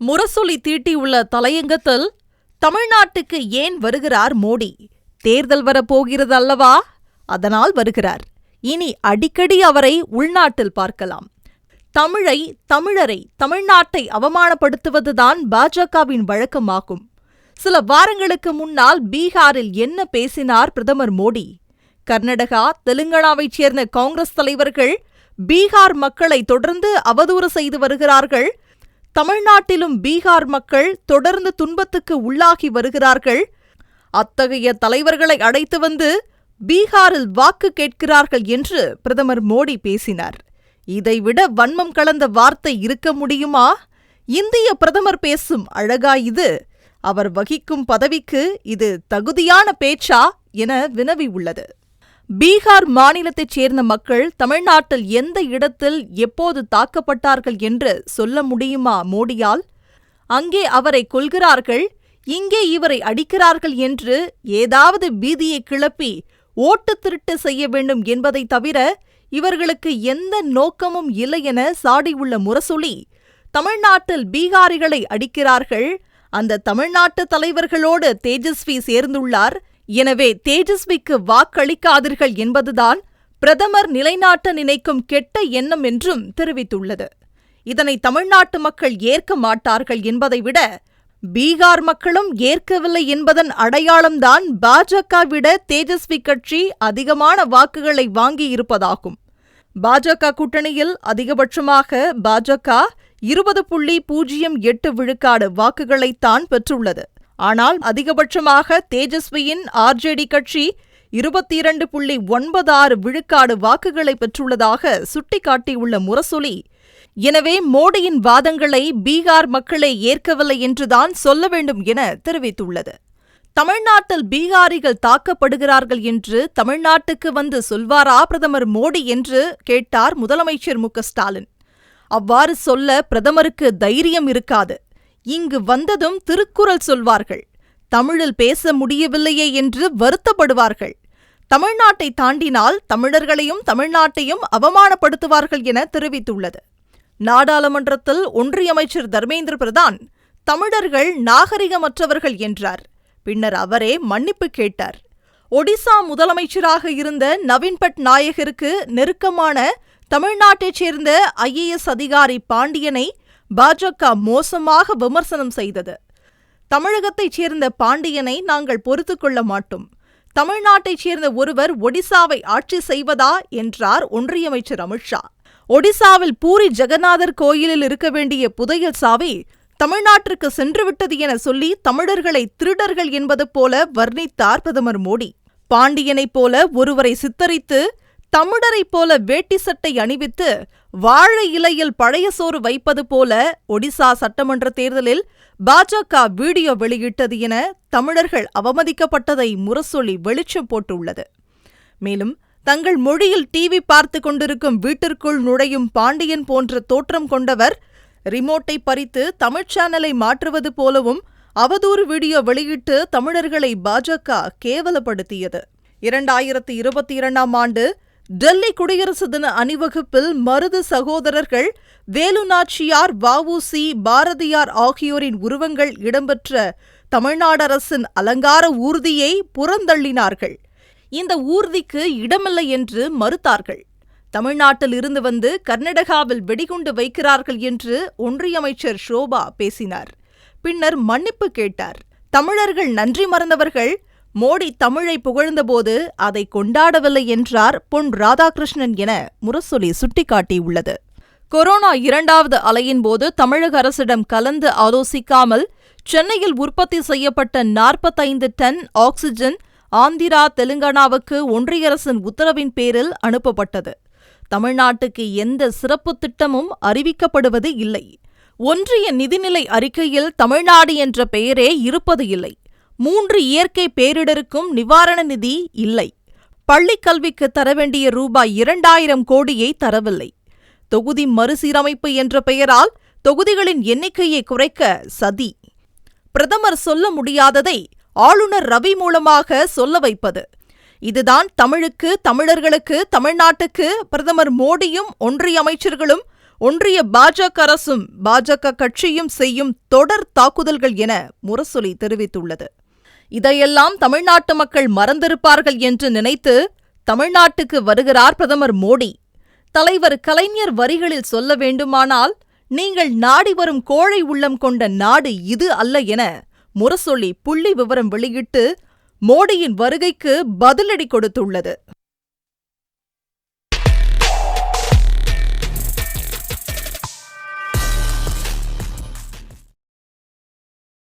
முரசொலி தீட்டியுள்ள தலையங்கத்தில் தமிழ்நாட்டுக்கு ஏன் வருகிறார் மோடி? தேர்தல் வரப்போகிறது அல்லவா? அதனால் வருகிறார். இனி அடிக்கடி அவரை உள்நாட்டில் பார்க்கலாம். தமிழை தமிழரை தமிழ்நாட்டை அவமானப்படுத்துவதுதான் பாஜகவின் வழக்கமாகும். சில வாரங்களுக்கு முன்னால் பீகாரில் என்ன பேசினார் பிரதமர் மோடி? கர்நாடகா தெலுங்கானாவைச் சேர்ந்த காங்கிரஸ் தலைவர்கள் பீகார் மக்களை தொடர்ந்து அவதூறு செய்து வருகிறார்கள். தமிழ்நாட்டிலும் பீகார் மக்கள் தொடர்ந்து துன்பத்துக்கு உள்ளாகி வருகிறார்கள். அத்தகைய தலைவர்களை அழைத்து வந்து பீகாரில் வாக்கு கேட்கிறார்கள் என்று பிரதமர் மோடி பேசினார். இதைவிட வன்மம் கலந்த வார்த்தை இருக்க முடியுமா? இந்திய பிரதமர் பேசும் அழகா இது. அவர் வகிக்கும் பதவிக்கு இது தகுதியான பேச்சா? என வினவி உள்ளது பீகார் மாநிலத்தைச் சேர்ந்த மக்கள் தமிழ்நாட்டில் எந்த இடத்தில் எப்போது தாக்கப்பட்டார்கள் என்று சொல்ல முடியுமா மோடியால்? அங்கே அவரை கொல்கிறார்கள் இங்கே இவரை அடிக்கிறார்கள் என்று ஏதாவது பீதியை கிளப்பி ஓட்டு திருட்டு செய்ய வேண்டும் என்பதை தவிர இவர்களுக்கு எந்த நோக்கமும் இல்லை என சாடியுள்ள முரசொலி தமிழ்நாட்டில் பீகாரிகளை அடிக்கிறார்கள் அந்த தமிழ்நாட்டு தலைவர்களோடு தேஜஸ்வி சேர்ந்துள்ளார் எனவே தேஜஸ்விக்கு வாக்களிக்காதீர்கள் என்பதுதான் பிரதமர் நிலைநாட்ட நினைக்கும் கெட்ட எண்ணம் என்றும் தெரிவித்துள்ளது. இதனை தமிழ்நாட்டு மக்கள் ஏற்க மாட்டார்கள் என்பதை விட பீகார் மக்களும் ஏற்கவில்லை என்பதன் அடையாளம்தான் பாஜக விட தேஜஸ்வி கட்சி அதிகமான வாக்குகளை வாங்கியிருப்பதாகும். பாஜக கூட்டணியில் அதிகபட்சமாக பாஜக இருபது புள்ளி பூஜ்ஜியம் எட்டு விழுக்காடு வாக்குகளைத்தான் பெற்றுள்ளது. ஆனால் அதிகபட்சமாக தேஜஸ்வியின் ஆர்ஜேடி கட்சி இருபத்தி இரண்டு புள்ளி ஒன்பது ஆறு விழுக்காடு வாக்குகளை பெற்றுள்ளதாக சுட்டிக்காட்டியுள்ள முரசொலி. எனவே மோடியின் வாதங்களை பீகார் மக்களை ஏற்கவில்லை என்றுதான் சொல்ல வேண்டும் என தெரிவித்துள்ளது. தமிழ்நாட்டில் பீகாரிகள் தாக்கப்படுகிறார்கள் என்று தமிழ்நாட்டுக்கு வந்து சொல்வாரா பிரதமர் மோடி என்று கேட்டார் முதலமைச்சர் மு ஸ்டாலின். அவ்வாறு சொல்ல பிரதமருக்கு தைரியம் இருக்காது. இங்கு வந்ததும் திருக்குறள் சொல்வார்கள். தமிழில் பேச முடியவில்லையே என்று வருத்தப்படுவார்கள். தமிழ்நாட்டை தாண்டினால் தமிழர்களையும் தமிழ்நாட்டையும் அவமானப்படுத்துவார்கள் என தெரிவித்துள்ளது. நாடாளுமன்றத்தில் ஒன்றிய அமைச்சர் தர்மேந்திர பிரதான் தமிழர்கள் நாகரிகமற்றவர்கள் என்றார். பின்னர் அவரே மன்னிப்பு கேட்டார். ஒடிசா முதலமைச்சராக இருந்த நவீன் பட்நாயகருக்கு நெருக்கமான தமிழ்நாட்டைச் சேர்ந்த ஐஏஎஸ் அதிகாரி பாண்டியனை பாஜக மோசமாக விமர்சனம் செய்தது. தமிழகத்தைச் சேர்ந்த பாண்டியனை நாங்கள் பொறுத்துக் கொள்ள மாட்டோம். தமிழ்நாட்டைச் சேர்ந்த ஒருவர் ஒடிசாவை ஆட்சி செய்வதா என்றார் ஒன்றியமைச்சர் அமித்ஷா. ஒடிசாவில் பூரி ஜெகநாதர் கோயிலில் இருக்க வேண்டிய புதையல் சாவி தமிழ்நாட்டிற்கு சென்றுவிட்டது என சொல்லி தமிழர்களை திருடர்கள் என்பது போல வர்ணித்தார் பிரதமர் மோடி. பாண்டியனைப் போல ஒருவரை சித்தரித்து தமிழரைப் போல வேட்டி சட்டை அணிவித்து வாழை இலையில் பழைய சோறு வைப்பது போல ஒடிசா சட்டமன்ற தேர்தலில் பாஜக வீடியோ வெளியிட்டது என தமிழர்கள் அவமதிக்கப்பட்டதை முரசொலி வெளிச்சம் போட்டுள்ளது. மேலும் தங்கள் மொழியில் டிவி பார்த்து கொண்டிருக்கும் வீட்டிற்குள் நுழையும் பாண்டியன் போன்ற தோற்றம் கொண்டவர் ரிமோட்டை பறித்து தமிழ் சேனலை மாற்றுவது போலவும் அவதூறு வீடியோ வெளியிட்டு தமிழர்களை பாஜக கேவலப்படுத்தியது. இரண்டாயிரத்தி இருபத்தி இரண்டாம் ஆண்டு டெல்லி குடியரசு தின அணிவகுப்பில் மருது சகோதரர்கள் வேலுநாச்சியார் வஉசி பாரதியார் ஆகியோரின் உருவங்கள் இடம்பெற்ற தமிழ்நாடு அரசின் அலங்கார ஊர்தியை புறந்தள்ளினார்கள். இந்த ஊர்திக்கு இடமில்லை என்று மறுத்தார்கள். தமிழ்நாட்டில் இருந்து வந்து கர்நாடகாவில் வெடிகுண்டு வைக்கிறார்கள் என்று ஒன்றிய அமைச்சர் ஷோபா பேசினார். பின்னர் மன்னிப்பு கேட்டார். தமிழர்கள் நன்றி மறந்தவர்கள் மோடி தமிழை புகழ்ந்தபோது அதை கொண்டாடவில்லை என்றார் பொன் ராதாகிருஷ்ணன் என முரசொலி சுட்டிக்காட்டியுள்ளது. கொரோனா இரண்டாவது அலையின் போது தமிழக அரசிடம் கலந்து ஆலோசிக்காமல் சென்னையில் உற்பத்தி செய்யப்பட்ட நாற்பத்தைந்து டன் ஆக்ஸிஜன் ஆந்திரா தெலுங்கானாவுக்கு ஒன்றிய அரசின் உத்தரவின் பேரில் அனுப்பப்பட்டது. தமிழ்நாட்டுக்கு எந்த சிறப்பு திட்டமும் அறிவிக்கப்படுவது இல்லை. ஒன்றிய நிதிநிலை அறிக்கையில் தமிழ்நாடு என்ற பெயரே இருப்பது இல்லை. மூன்று இயற்கை பேரிடருக்கும் நிவாரண நிதி இல்லை. பள்ளிக் கல்விக்கு தர வேண்டிய ரூபாய் இரண்டாயிரம் கோடியை தரவில்லை. தொகுதி மறுசீரமைப்பு என்ற பெயரால் தொகுதிகளின் எண்ணிக்கையை குறைக்க சதி. பிரதமர் சொல்ல முடியாததை ஆளுநர் ரவி மூலமாக சொல்ல வைப்பது. இதுதான் தமிழுக்கு தமிழர்களுக்கு தமிழ்நாட்டுக்கு பிரதமர் மோடியும் ஒன்றிய அமைச்சர்களும் ஒன்றிய பாஜக அரசும் பாஜக கட்சியும் செய்யும் தொடர் தாக்குதல்கள் என முரசொலி தெரிவித்துள்ளது. இதையெல்லாம் தமிழ்நாட்டு மக்கள் மறந்திருப்பார்கள் என்று நினைத்து தமிழ்நாட்டுக்கு வருகிறார் பிரதமர் மோடி. தலைவர் கலைஞர் வரிகளில் சொல்ல வேண்டுமானால் நீங்கள் நாடி வரும் கோழை உள்ளம் கொண்ட நாடு இது அல்ல என முரசொலி புள்ளி விவரம் வெளியிட்டு மோடியின் வருகைக்கு பதிலடி கொடுத்துள்ளது.